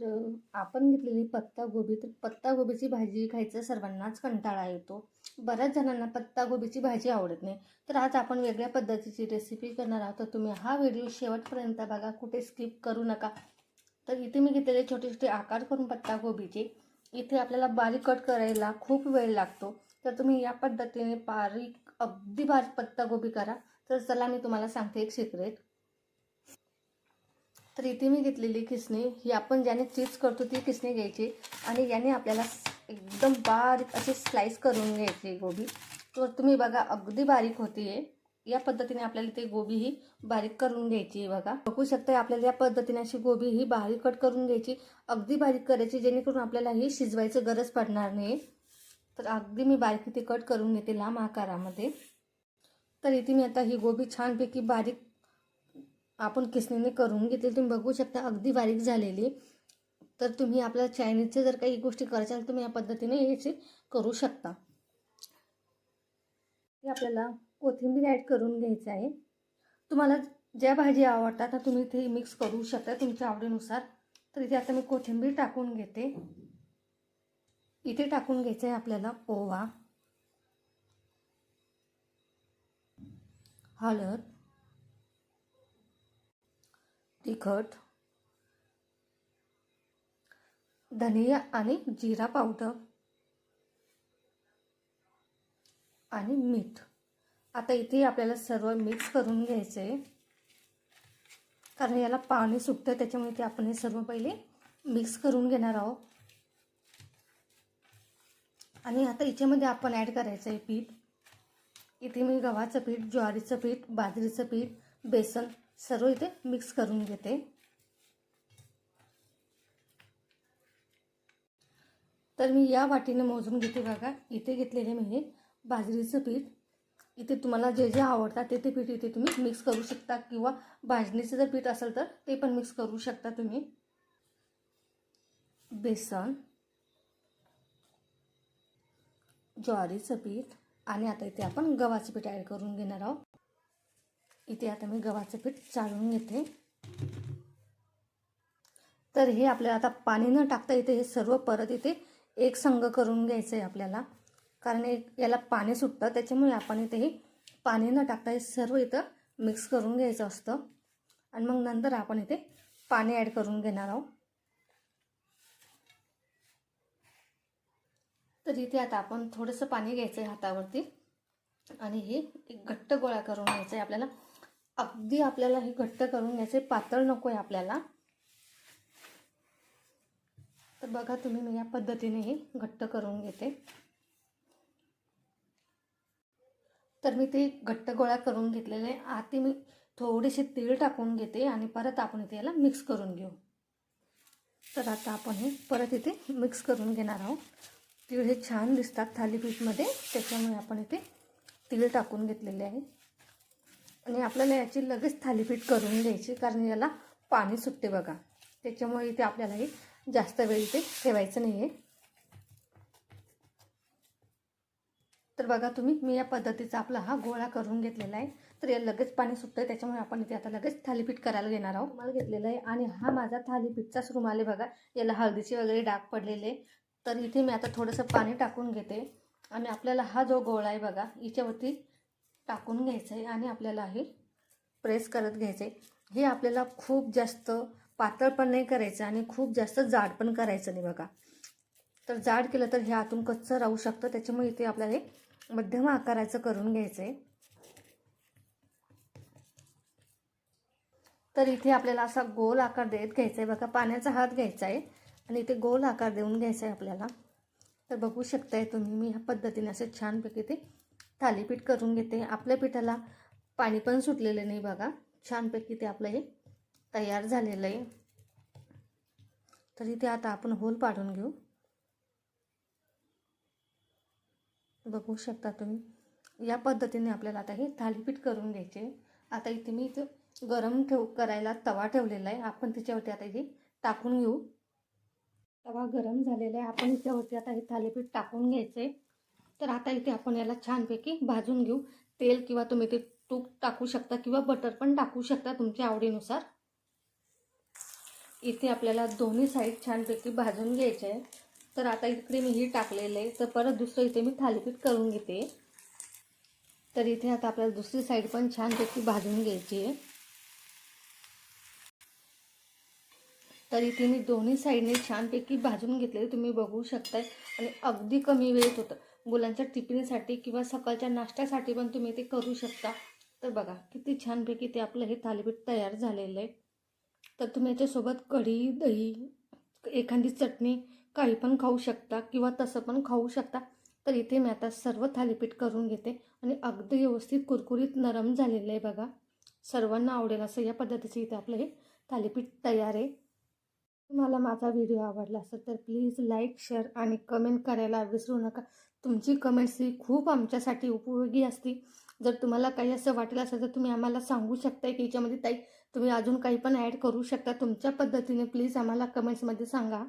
तर आपण घेतलेली पत्तागोबी तर पत्तागोबीची भाजी खायचा सर्वांनाच कंटाळा येतो. बऱ्याच जणांना पत्तागोबीची भाजी आवडत नाही. तर आज आपण वेगळ्या पद्धतीची रेसिपी करणार आहोत. तर तुम्ही हा व्हिडिओ शेवटपर्यंत बघा. कुठे स्किप करू नका. तर इथे मी घेतलेले छोटे छोटे आकार करून पत्तागोबीचे इथे आपल्याला बारीक कट करायला खूप वेळ लागतो. तर तुम्ही या पद्धतीने बारीक अगदी बारीक पत्तागोबी करा. तर चला मी तुम्हाला सांगते एक सिक्रेट तर इथे मी घेतलेली किसणी ही आपण ज्याने चीज करतो ती किसणी घ्यायची आणि याने आपल्याला एकदम बारीक अशी स्लाईस करून घ्यायची गोबी. तर तुम्ही बघा अगदी बारीक होतीये या पद्धतीने आपल्याला ते गोबी ही बारीक करून घ्यायची आहे बघा. बघू शकता आपल्याला या पद्धतीने अशी गोबी ही बारीक कट करून घ्यायची. अगदी बारीक करायची जेणेकरून आपल्याला ही शिजवायचं गरज पडणार नाही. तर अगदी मी बारीक इथे कट करून घेते लांब आकारामध्ये. तर इथे मी आता ही गोबी छानपैकी बारीक आपण किसणीने करून घेतली तुम्ही बघू शकता अगदी बारीक झालेली. तर तुम्ही आपल्या चायनीजचे जर काही गोष्टी करायच्या असेल तुम्ही या पद्धतीने याची करू शकता. ते आपल्याला कोथिंबीर ॲड करून घ्यायचं आहे. तुम्हाला ज्या भाजी आवडतात त्या तुम्ही इथे मिक्स करू शकता तुमच्या आवडीनुसार. तर इथे आता मी कोथिंबीर टाकून घेते. इथे टाकून घ्यायचं आहे आपल्याला ओवा हळद तिखट धनिया आणि जिरा पावडर आणि मीठ. आता इथे आपल्याला सर्व मिक्स करून घ्यायचं आहे. कारण याला पाणी सुटतं त्याच्यामुळे ते आपण हे सर्व पहिले मिक्स करून घेणार आहोत. आणि आता याच्यामध्ये आपण ॲड करायचं आहे पीठ. इथे मी गव्हाचं पीठ ज्वारीचं पीठ बाजरीचं पीठ बेसन सर्व इथे मिक्स करून घेते. तर मी या वाटीने मोजून घेते बघा. इथे घेतलेले मी हे बाजरीचं पीठ. इथे तुम्हाला जे जे आवडतात ते ते पीठ इथे तुम्ही मिक्स करू शकता किंवा भाजणीचं जर पीठ असेल तर ते पण मिक्स करू शकता तुम्ही. बेसन ज्वारीचं पीठ आणि आता इथे आपण गव्हाचं पीठ ॲड करून घेणार आहोत. इथे आता मी गव्हाचं पीठ चाळून घेते. तर हे आपल्याला आता पाणी न टाकता इथे हे सर्व परत इथे एक संघ करून घ्यायचं आहे आपल्याला. कारण एक याला पाणी सुटतं त्याच्यामुळे आपण इथे हे पाणी न टाकता हे सर्व इथं मिक्स करून घ्यायचं असतं. आणि मग नंतर आपण इथे पाणी ॲड करून घेणार आहोत. तर इथे आता आपण थोडंसं पाणी घ्यायचं आहे हातावरती. आणि हे एक घट्ट गोळा करून घ्यायचं आहे आपल्याला. अगदी आपल्याला हे घट्ट करून घ्यायचे. पातळ नको आहे आपल्याला. तर बघा तुम्ही मी या पद्धतीने हे घट्ट करून घेते. तर मी ते घट्ट गोळा करून घेतलेले. आधी मी थोडेसे तीळ टाकून घेते आणि परत आपण इथे याला मिक्स करून घेऊ. तर आता आपण हे परत इथे मिक्स करून घेणार आहोत. तीळ हे छान दिसतात थालीपीठमध्ये त्याच्यामुळे आपण इथे तीळ टाकून घेतलेले आहे. आणि आपल्याला याची लगेच थालीपीठ करून घ्यायची कारण याला पाणी सुटते बघा. त्याच्यामुळे इथे आपल्यालाही जास्त वेळ इथे ठेवायचं नाही आहे तर बघा तुम्ही मी या पद्धतीचा आपला हा गोळा करून घेतलेला आहे. तर या लगेच पाणी सुटतं आहे त्याच्यामुळे आपण इथे आता लगेच थालीपीठ करायला घेणार आहोत. रुमाल घेतलेला आहे आणि हा माझा थालीपीठचाच रुमाल आहे बघा. याला हळदीचे वगैरे डाग पडलेले तर इथे मी आता थोडंसं पाणी टाकून घेते. आणि आपल्याला हा जो गोळा आहे बघा याच्यावरती टाकून घ्यायचं आहे आणि आपल्याला हे प्रेस करत घ्यायचं आहे हे आपल्याला खूप जास्त पातळ पण नाही करायचं आणि खूप जास्त जाड पण करायचं नाही बघा. तर जाड केलं तर हे आतून कच्चं राहू शकतं. त्याच्यामुळे इथे आपल्याला हे मध्यम आकाराचं करून घ्यायचं आहे तर इथे आपल्याला असा गोल आकार देत घ्यायचा आहे बघा पाण्याचा हात घ्यायचा आहे आणि इथे गोल आकार देऊन घ्यायचा आहे आपल्याला. तर बघू शकताय तुम्ही मी ह्या पद्धतीने असे छानपैकी ते थालीपीठ करून घेते. आपल्या पिठाला पाणी पण सुटलेलं नाही बघा. छानपैकी ते आपलं हे तयार झालेलं आहे. तर इथे आता आपण होल पाडून घेऊ. बघू शकता तुम्ही. या पद्धतीने आपल्याला आता हे थालीपीठ करून घ्यायचे. आता इथे मी इथं गरम ठेव करायला तवा ठेवलेला आहे. आपण त्याच्यावरती आता हे टाकून घेऊ. तवा गरम झालेला आहे. आपण याच्यावरती आता हे थालीपीठ टाकून घ्यायचं आहे तर आता इथे आपण याला छानपैकी भाजून घेऊ. तेल किंवा तुम्ही ते तूप टाकू शकता किंवा बटर पण टाकू शकता तुमच्या आवडीनुसार. इथे आपल्याला दोन्ही साईड छानपैकी भाजून घ्यायचे आहे तर आता इकडे मी ही टाकलेलं आहे. तर परत दुसरं इथे मी थालीपीठ करून घेते. तर इथे आता आपल्याला दुसरी साईड पण छानपैकी भाजून घ्यायची आहे. तर इथे मी दोन्ही साईडने छानपैकी भाजून घेतलेली तुम्ही बघू शकताय. आणि अगदी कमी वेळेत होतं. मुलांच्या टिफिनसाठी किंवा सकाळच्या नाश्त्यासाठी पण तुम्ही ते करू शकता. तर बघा किती छानपैकी ते आपलं हे थालीपीठ तयार झालेलं आहे. तर तुम्ही याच्यासोबत कढी दही एखादी चटणी काही पण खाऊ शकता किंवा तसं पण खाऊ शकता. तर इथे मी आता सर्व थालीपीठ करून घेते आणि अगदी व्यवस्थित कुरकुरीत नरम झालेलं आहे बघा. सर्वांना आवडेल असं या पद्धतीचं इथे आपलं हे थालीपीठ तयार आहे. तुम्हाला माझा व्हिडिओ आवडला असेल तर प्लीज लाईक शेअर आणि कमेंट करायला विसरू नका. तुमची कमेंट्स ही खूप आमच्यासाठी उपयोगी असते. जर तुम्हाला काही असं वाटेल असेल तर तुम्ही आम्हाला सांगू शकता की याच्यामध्ये ताई तुम्ही अजून काही पण ॲड करू शकता. तुमच्या पद्धतीने प्लीज आम्हाला कमेंट्समध्ये सांगा.